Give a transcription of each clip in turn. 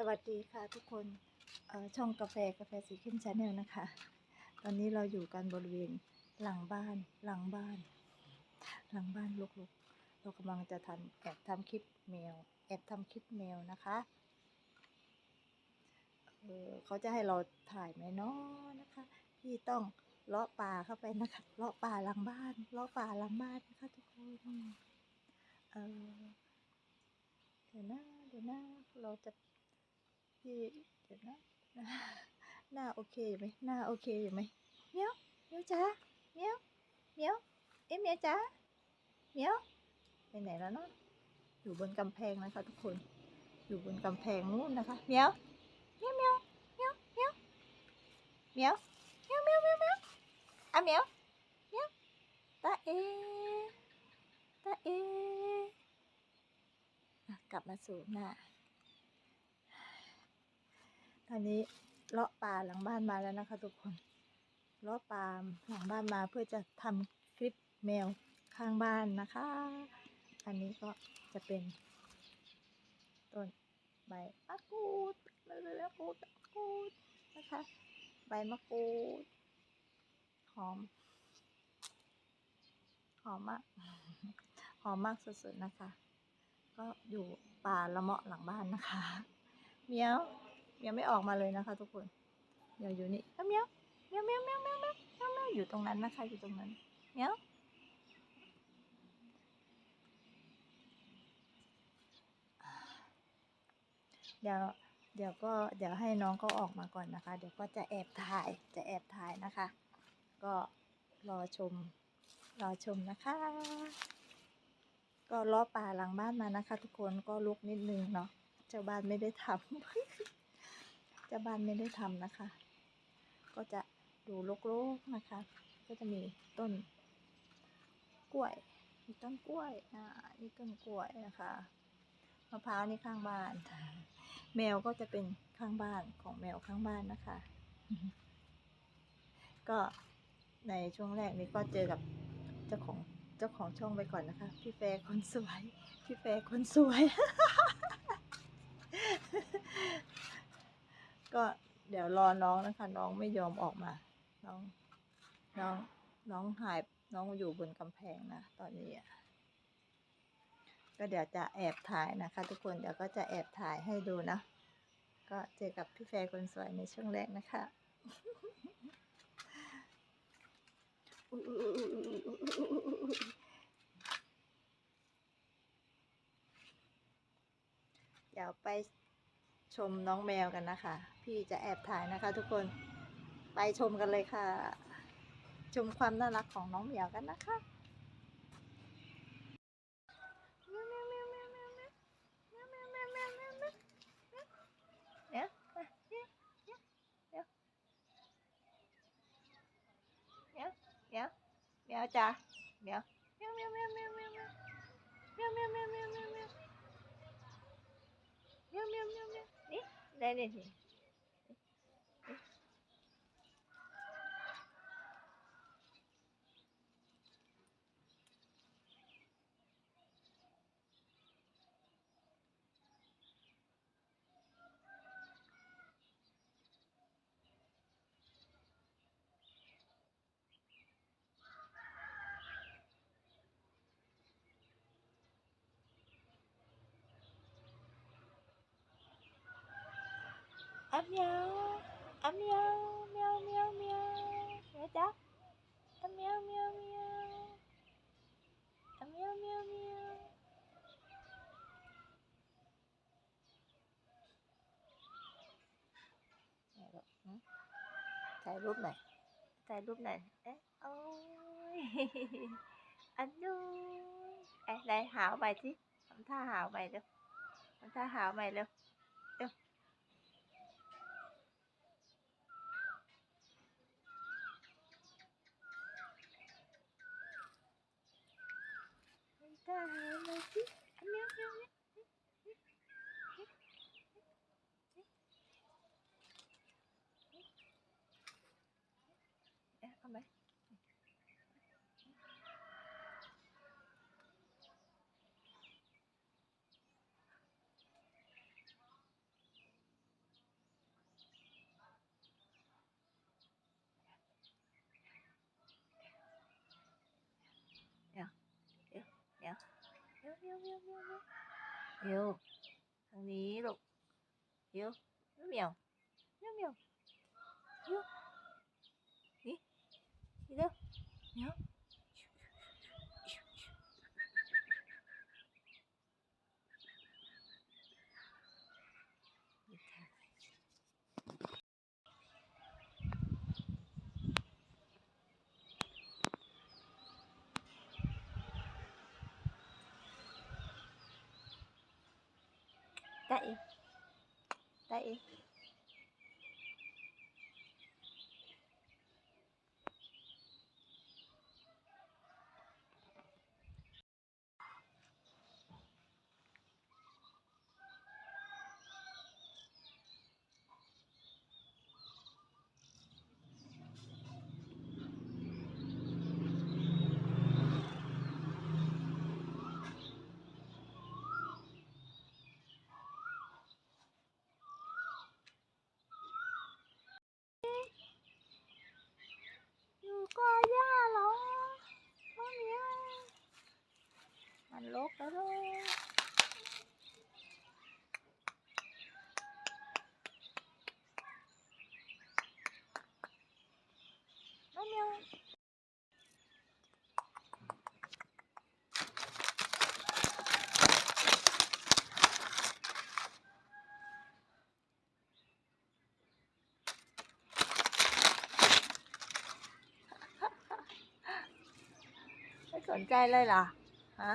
สวัสดีค่ะทุกคนช่องกาแฟกาแฟสีเข้มชาแนลนะคะ ตอนนี้เราอยู่กันบริเวณหลังบ้านหลังบ้าน หลังบ้านลกๆ เรากำลังจะทำแอบทำคลิปแมว แอบทำคลิปแมวนะคะเออเขาจะให้เราถ่ายไหมเนาะนะคะ พี่ต้องเลาะป่าเข้าไปนะคะเลาะป่าหลังบ้านเลาะป่าหลังบ้านนะคะทุกคนเออเดี๋ยวนะเดี๋ยวนะเราจะ พี่เดี๋ยวนะหน้าโอเคอยู่ไหมหน้าโอเคอยู่ไหมเมียวเมียวจ้าเมียวเมียวเอ๊ะเมียวจ้าเมียวไปไหนแล้วเนาะอยู่บนกำแพงนะคะทุกคนอยู่บนกำแพงนู้นนะคะเมียวเมียวเมียวเมียวเมียวเมียวเมียวเมียวเมียวเมียวอะเมียวเมียวตาเอตาเออะกลับมาสู่หน้า ตอนนี้เลาะป่าหลังบ้านมาแล้วนะคะ ทุกคนเลาะป่าหลังบ้านมาเพื่อจะทำคลิปแมวข้างบ้านนะคะ อันนี้ก็จะเป็นต้นใบมะกรูดมะกรูดมะกรูดนะคะ ใบมะกรูดหอมหอมมากหอมมากสุดๆนะคะ ก็อยู่ป่าละเมาะหลังบ้านนะคะเมียว ยวไม่ออกมาเลยนะคะ ทุกคนเดี๋ยวอยู่นี่เอ้าเมียวเมียวเมียวเมียวเมียวเมียวเมียวเมียวอยู่ตรงนั้นนะคะอยู่ตรงนั้นเมียวเดี๋ยวเดี๋ยวก็เดี๋ยวให้น้องเขาออกมาก่อนนะคะ เดี๋ยวก็จะแอบถ่ายจะแอบถ่ายนะคะ ก็รอชมรอชมนะคะ ก็ล้อป่าหลังบ้านมานะคะ ทุกคนก็ลุกนิดนึงเนาะเจ้าบ้านไม่ได้ทำ เจ้าบ้านไม่ได้ทำนะคะ ก็จะดูโลกๆนะคะ ก็จะมีต้นกล้วย มีต้นกล้วยอ่านี่ต้นกล้วยนะคะมะพร้าวนี่ข้างบ้าน แมวก็จะเป็นข้างบ้านของแมวข้างบ้านนะคะ ก็ในช่วงแรกนี้ก็เจอกับเจ้าของเจ้าของช่องไปก่อนนะคะ พี่แฟร์คนสวย พี่แฟร์คนสวย ก็เดี๋ยวรอน้องนะคะ น้องไม่ยอมออกมา น้องน้องน้องหายน้องอยู่บนกำแพงนะ ตอนนี้อะก็เดี๋ยวจะแอบถ่ายนะคะ ทุกคนเดี๋ยวก็จะแอบถ่ายให้ดูนะ ก็เจอกับพี่แฟร์คนสวยในช่วงแรกนะคะเดี๋ยวไป ชมน้องแมวกันนะคะ พี่จะแอบถ่ายนะคะทุกคนไปชมกันเลยค่ะ ชมความน่ารักของน้องแมวกันนะคะแมวแมวแมวแมวแมวแมวแมวแมวแมวแมวแมวเดี๋ยวมาเดี๋ยวเดี๋ยวเดี๋ยวเดี๋ยวเดี๋ยวเดี๋ยวเดี๋ยวแมวแมวแมวแมว 来，联系。ấm nhau ấm nhau meo meo meo nghe chưa? Ấm meo meo meo ấm meo meo meo tay búp này. Tay búp này. Ê, ôi. Anh ơi Ê, đây hảo mày chứ không tha hảo mày đâu. Không tha hảo mày đâu. วเมียวเมียวเมียวเมียวทางนี้ลูกเมียวเมียวเมียวเมียวเมียวนี่นี่เร็วเมียว ได้ได้ มันลกแล้วน้องเมียวสนใจเลยเหรอฮะ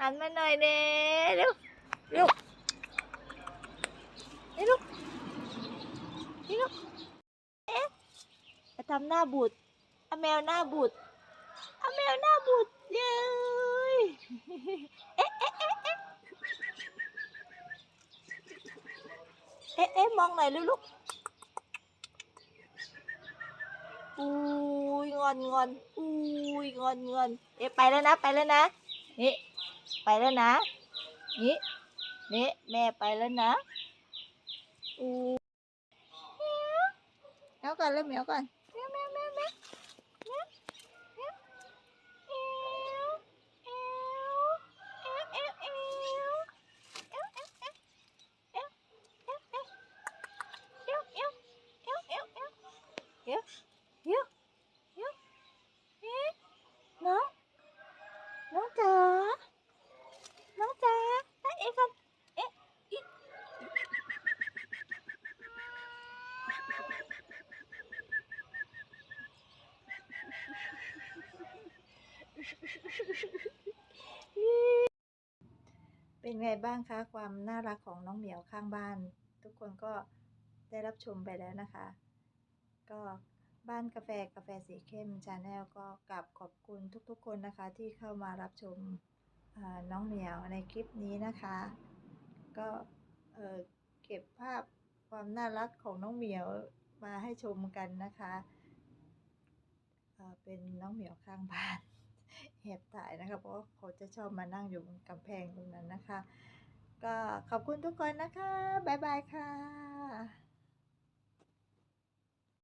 หันมาหน่อยเด้เร็วเร็วนี่ลูกนี่ลูกเอ๊ะไปทำหน้าบูดอาแมวหน้าบูดอาแมวหน้าบูดเย้ยเอ๊ะเอ๊ะเอ๊ะเอ๊ะเอ๊ะมองหน่อยลูกอุ้ยงอนงอนอุ้ยงอนงอนเอ๊ะไปแล้วนะ ไปแล้วนะ นี่ ไปแล้วนะ นี่ นี่แม่ไปแล้วนะอู้เมียวก่อนเริ่มเมียวก่อน เป็นไงบ้างคะความน่ารักของน้องเหมียวข้างบ้าน ทุกคนก็ได้รับชมไปแล้วนะคะ ก็บ้านกาแฟกาแฟสีเข้มชาแนลก็กลับขอบคุณทุกๆ คนนะคะ ที่เข้ามารับชมน้องเหมียวในคลิปนี้นะคะ ก็เก็บภาพความน่ารักของน้องเหมียวมาให้ชมกันนะคะเเป็นน้องเหมียวข้างบ้าน แอบถ่ายนะคะ เพราะเขาจะชอบมานั่งอยู่บนกำแพงตรงนั้นนะคะ ก็ขอบคุณทุกคนนะคะ บ๊ายบายค่ะ